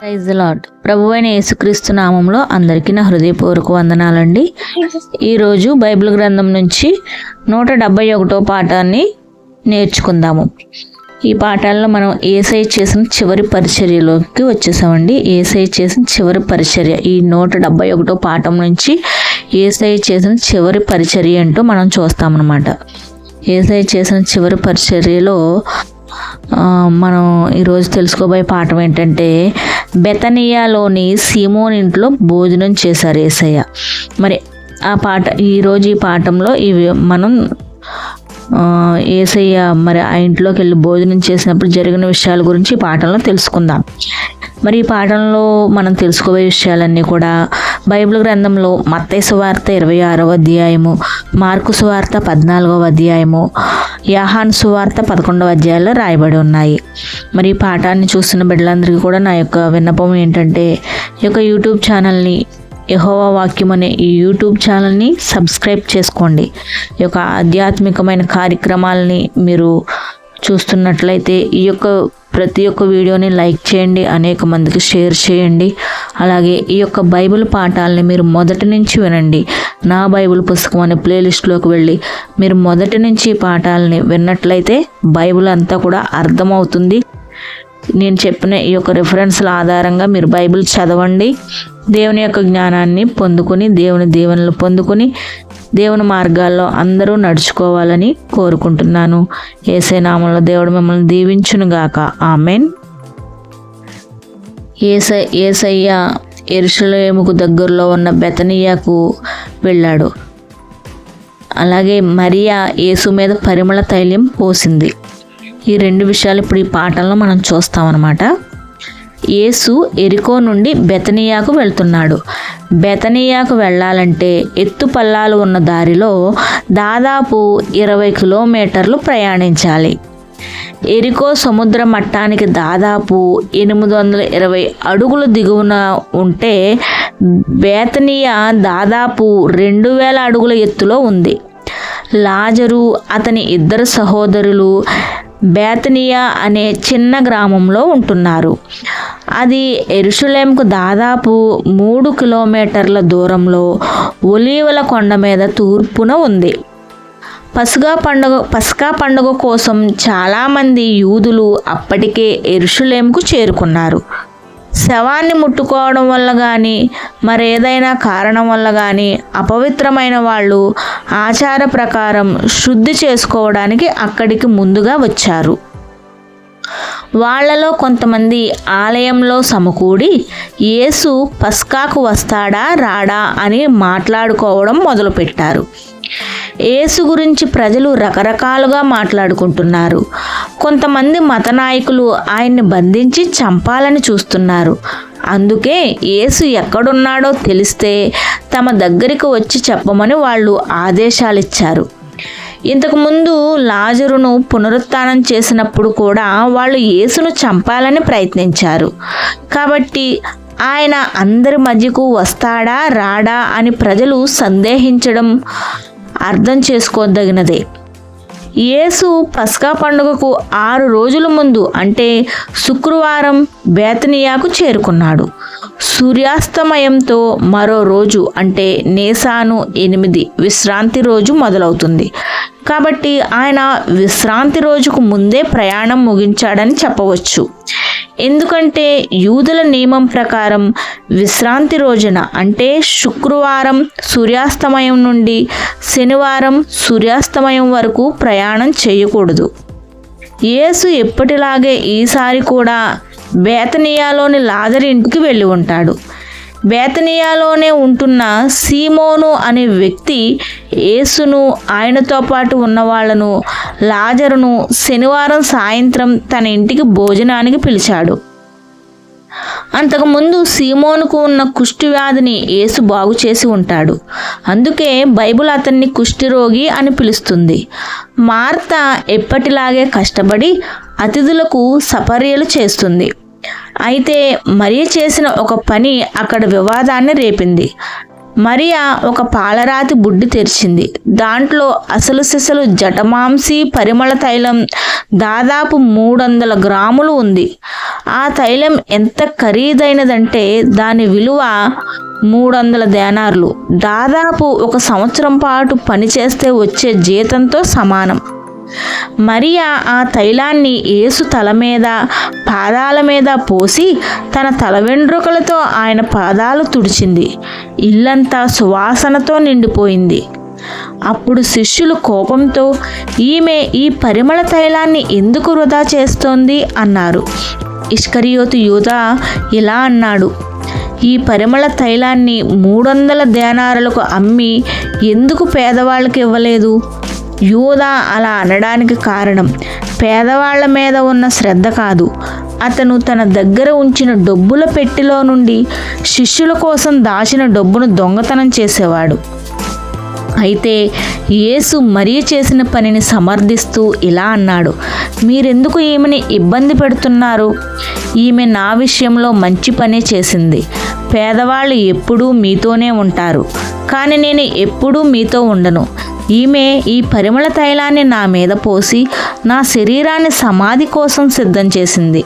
Praise lord ప్రభు అయిన యేసుక్రీస్తు నామంలో అందరికీ నా హృదయపూర్వక వందనాలండి. ఈరోజు బైబిల్ గ్రంథం నుంచి నూట డెబ్బై ఒకటో పాఠాన్ని నేర్చుకుందాము. ఈ పాఠాల్లో మనం ఏసై చేసిన చివరి పరిచర్యలోకి వచ్చేసామండి. ఏసై చేసిన చివరి పరిచర్య. ఈ నూట డెబ్బై ఒకటో పాఠం నుంచి ఏసై చేసిన చివరి పరిచర్య అంటూ మనం చూస్తామన్నమాట. ఏసై చేసిన చివరి పరిచర్యలో మనం ఈరోజు తెలుసుకోబోయే పాఠం ఏంటంటే బెతనియాలోని సీమోన్ ఇంట్లో భోజనం చేశారు ఏసయ్య. మరి ఆ పాట ఈరోజు ఈ పాఠంలో ఇవి మనం ఏసయ్య మరి ఆ ఇంట్లోకి వెళ్ళి భోజనం చేసినప్పుడు జరిగిన విషయాల గురించి పాఠంలో తెలుసుకుందాం. మరి ఈ పాఠంలో మనం తెలుసుకోబోయే విషయాలన్నీ కూడా బైబిల్ గ్రంథంలో మత్తయ్య సువార్త ఇరవై ఆరవ అధ్యాయము మార్కు సువార్త పద్నాలుగవ అధ్యాయము యాహాన్ సువార్త పదకొండవ అధ్యాయంలో రాయబడి ఉన్నాయి. మరి ఈ పాఠాన్ని చూస్తున్న బిడ్డలందరికీ కూడా నా యొక్క విన్నపం ఏంటంటే ఈ యొక్క యూట్యూబ్ ఛానల్ని యహోవా వాక్యం అనే ఈ యూట్యూబ్ ఛానల్ని సబ్స్క్రైబ్ చేసుకోండి. ఈ యొక్క ఆధ్యాత్మికమైన కార్యక్రమాలని మీరు చూస్తున్నట్లయితే ఈ యొక్క ప్రతి ఒక్క వీడియోని లైక్ చేయండి అనేక మందికి షేర్ చేయండి. అలాగే ఈ యొక్క బైబిల్ పాఠాలని మీరు మొదటి నుంచి వినండి. నా బైబిల్ పుస్తకం అనే ప్లేలిస్ట్లోకి వెళ్ళి మీరు మొదటి నుంచి ఈ పాఠాలని విన్నట్లయితే బైబిల్ అంతా కూడా అర్థమవుతుంది. నేను చెప్పిన ఈ యొక్క రిఫరెన్స్ల ఆధారంగా మీరు బైబిల్ చదవండి. దేవుని యొక్క జ్ఞానాన్ని పొందుకొని దేవుని దీవెనలు పొందుకొని దేవుని మార్గాల్లో అందరూ నడుచుకోవాలని కోరుకుంటున్నాను. ఏసైనామంలో దేవుడు మిమ్మల్ని దీవించునుగాక. ఆమెన్. ఏస ఏసయ్య ఎరుషలేముకు దగ్గరలో ఉన్న బెతనియాకు వెళ్ళాడు. అలాగే మరియా యేసు మీద పరిమళ తైలం పోసింది. ఈ రెండు విషయాలు ఇప్పుడు ఈ పాటల్లో మనం చూస్తామన్నమాట. యేసు ఎరికో నుండి బెతనియాకు వెళ్తున్నాడు. బెతనియాకు వెళ్ళాలంటే ఎత్తు పల్లాలు ఉన్న దారిలో దాదాపు ఇరవై కిలోమీటర్లు ప్రయాణించాలి. ఎరికో సముద్ర మట్టానికి దాదాపు ఎనిమిది వందల ఇరవై అడుగులు దిగువన ఉంటే బేతనియా దాదాపు రెండు వేల అడుగుల ఎత్తులో ఉంది. లాజరు అతని ఇద్దరు సహోదరులు బేతనియా అనే చిన్న గ్రామంలో ఉంటున్నారు. అది ఎరుషులేంకు దాదాపు మూడు కిలోమీటర్ల దూరంలో ఒలీవల కొండ మీద తూర్పున ఉంది. పసుగా పండుగ పస్కా పండుగ కోసం చాలామంది యూదులు అప్పటికే ఎరుషులేంకు చేరుకున్నారు. శవాన్ని ముట్టుకోవడం వల్ల కానీ మరేదైనా కారణం వల్ల కానీ అపవిత్రమైన వాళ్ళు ఆచార ప్రకారం శుద్ధి చేసుకోవడానికి అక్కడికి ముందుగా వచ్చారు. వాళ్ళలో కొంతమంది ఆలయంలో సమకూడి యేసు పస్కాకు వస్తాడా రాడా అని మాట్లాడుకోవడం మొదలుపెట్టారు. యేసు గురించి ప్రజలు రకరకాలుగా మాట్లాడుకుంటున్నారు. కొంతమంది మత నాయకులు ఆయన్ని బంధించి చంపాలని చూస్తున్నారు. అందుకే యేసు ఎక్కడున్నాడో తెలిస్తే తమ దగ్గరికి వచ్చి చెప్పమని వాళ్ళు ఆదేశాలిచ్చారు. ఇంతకుముందు లాజరును పునరుత్నం చేసినప్పుడు కూడా వాళ్ళు యేసును చంపాలని ప్రయత్నించారు. కాబట్టి ఆయన అందరి మధ్యకు వస్తాడా రాడా అని ప్రజలు సందేహించడం అర్థం చేసుకోదగినదే. యేసు పస్కా పండుగకు ఆరు రోజుల ముందు అంటే శుక్రవారం బేతనియాకు చేరుకున్నాడు. సూర్యాస్తమయంతో మరో రోజు అంటే నేసాను ఎనిమిది విశ్రాంతి రోజు మొదలవుతుంది. కాబట్టి ఆయన విశ్రాంతి రోజుకు ముందే ప్రయాణం ముగించాడని చెప్పవచ్చు. ఎందుకంటే యూదుల నియమం ప్రకారం విశ్రాంతి రోజున అంటే శుక్రవారం సూర్యాస్తమయం నుండి శనివారం సూర్యాస్తమయం వరకు ప్రయాణం చేయకూడదు. యేసు ఎప్పటిలాగే ఈసారి కూడా బేతనియాలోని లాజరి ఇంటికి వెళ్ళి ఉంటాడు. బేతనియాలోనే ఉంటున్న సీమోను అనే వ్యక్తి యేసును ఆయనతో పాటు ఉన్న వాళ్ళను లాజరును శనివారం సాయంత్రం తన ఇంటికి భోజనానికి పిలిచాడు. అంతకుముందు సీమోనుకు ఉన్న కుష్టి వ్యాధిని యేసు బాగు చేసి ఉంటాడు. అందుకే బైబిల్ అతన్ని కుష్టిరోగి అని పిలుస్తుంది. మార్త ఎప్పటిలాగే కష్టపడి అతిథులకు సపర్యలు చేస్తుంది. అయితే మరియ చేసిన ఒక పని అక్కడ వివాదాన్ని రేపింది. మరియా ఒక పాలరాతి బుడ్డి తెరిచింది. దాంట్లో అసలు సిసలు జటమాంసి పరిమళ తైలం దాదాపు మూడు వందల గ్రాములు ఉంది. ఆ తైలం ఎంత ఖరీదైనదంటే దాని విలువ మూడు వందల దేనార్లు. దాదాపు ఒక సంవత్సరం పాటు పనిచేస్తే వచ్చే జీతంతో సమానం. మరియా ఆ తైలాన్ని యేసు తల మీద పాదాల మీద పోసి తన తల వెండ్రుకలతో ఆయన పాదాలు తుడిచింది. ఇల్లంతా సువాసనతో నిండిపోయింది. అప్పుడు శిష్యులు కోపంతో ఈమె ఈ పరిమళ తైలాన్ని ఎందుకు వృధా చేస్తోంది? అన్నారు. ఇష్కరియోతు యూత ఇలా అన్నాడు ఈ పరిమళ తైలాన్ని మూడు వందల దేనారులకు అమ్మి ఎందుకు పేదవాళ్ళకి ఇవ్వలేదు? యూదా అలా అనడానికి కారణం పేదవాళ్ళ మీద ఉన్న శ్రద్ధ కాదు. అతను తన దగ్గర ఉంచిన డబ్బుల పెట్టిలో నుండి శిష్యుల కోసం దాచిన డబ్బును దొంగతనం చేసేవాడు. అయితే యేసు మరీ చేసిన పనిని సమర్థిస్తూ ఇలా అన్నాడు మీరెందుకు ఈమెని ఇబ్బంది పెడుతున్నారు? ఈమె నా విషయంలో మంచి పనే చేసింది. పేదవాళ్ళు ఎప్పుడూ మీతోనే ఉంటారు. కానీ నేను ఎప్పుడూ మీతో ఉండను. ఈమె ఈ పరిమళ తైలాన్ని నా మీద పోసి నా శరీరాన్ని సమాధి కోసం సిద్ధం చేసింది.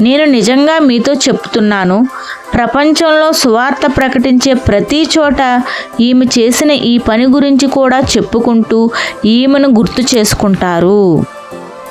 నేను నిజంగా మీతో చెప్తున్నాను. ప్రపంచంలో సువార్త ప్రకటించే ప్రతి చోట ఈమె చేసిన ఈ పని గురించి కూడా చెప్పుకుంటూ ఈమెను గుర్తు చేసుకుంటారు.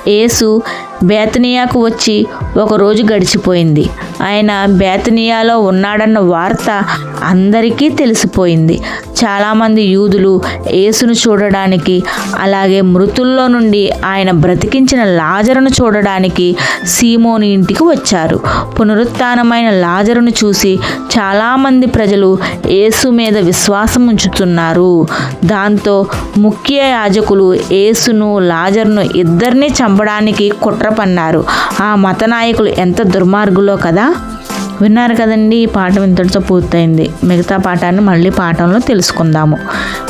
యేసు బేతనియాకు వచ్చి ఒకరోజు గడిచిపోయింది. ఆయన బేతనియాలో ఉన్నాడన్న వార్త అందరికీ తెలిసిపోయింది. చాలామంది యూదులు యేసును చూడడానికి అలాగే మృతుల్లో నుండి ఆయన బ్రతికించిన లాజరును చూడడానికి సీమోని ఇంటికి వచ్చారు. పునరుత్నమైన లాజరును చూసి చాలామంది ప్రజలు యేసు మీద విశ్వాసం ఉంచుతున్నారు. దాంతో ముఖ్య యాజకులు యేసును లాజరును ఇద్దరిని చంపడానికి కుట్ర పన్నారు ఆ మత నాయకులు ఎంత దుర్మార్గులో కదా? విన్నారు కదండి ఈ పాఠం ఇంతటితో పూర్తయింది. మిగతా పాఠాన్ని మళ్ళీ పాఠంలో తెలుసుకుందాము.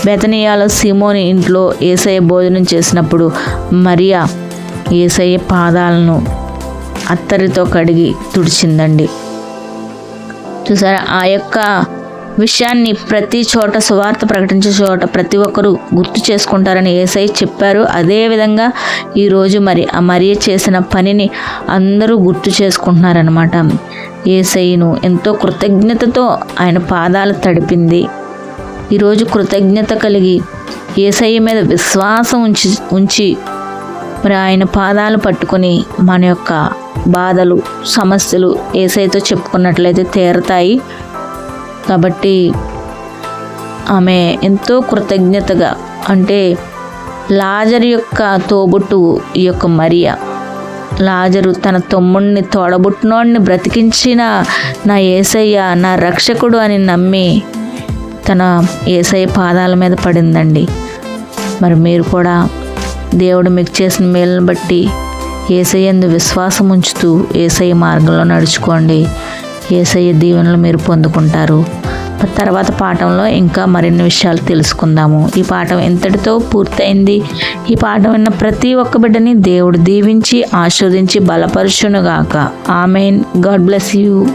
బెతనీయాలో సిమోని ఇంట్లో ఏసఐ భోజనం చేసినప్పుడు మరియా ఏసయ్య పాదాలను అత్తరితో కడిగి తుడిచిందండి. చూసారా? ఆ యొక్క విషయాన్ని ప్రతి చోట సువార్త ప్రకటించే చోట ప్రతి ఒక్కరూ గుర్తు చేసుకుంటారని ఏసై చెప్పారు. అదేవిధంగా ఈరోజు మరి ఆ మరియ చేసిన పనిని అందరూ గుర్తు చేసుకుంటున్నారనమాట ఏసైను ఎంతో కృతజ్ఞతతో ఆయన పాదాలు తడిపింది. ఈరోజు కృతజ్ఞత కలిగి ఏసయ్య మీద విశ్వాసం ఉంచి ఉంచి మరి ఆయన పాదాలు పట్టుకొని మన యొక్క బాధలు సమస్యలు ఏసైతో చెప్పుకున్నట్లయితే తీరతాయి. కాబట్టి ఆమె ఎంతో కృతజ్ఞతగా అంటే లాజర్ యొక్క తోబుట్టువు ఈ యొక్క మరియా. లాజరు తన తమ్ముడిని తోడబుట్టినోడిని బ్రతికించిన నా ఏసయ్య నా రక్షకుడు అని నమ్మి తన ఏసయ్య పాదాల మీద పడిందండి. మరి మీరు కూడా దేవుడు మీకు చేసిన మేలును బట్టి ఏసయ్యందు విశ్వాసం ఉంచుతూ ఏసయ్య మార్గంలో నడుచుకోండి. ఏసయ్య దీవెనలు మీరు పొందుకుంటారు. తర్వాత పాఠంలో ఇంకా మరిన్ని విషయాలు తెలుసుకుందాము. ఈ పాఠం ఎంతటితో పూర్తయింది? ఈ పాఠం విన్న ప్రతి ఒక్క బిడ్డని దేవుడు దీవించి ఆస్వాదించి బలపరుచునుగాక. ఆమెన్. God bless you.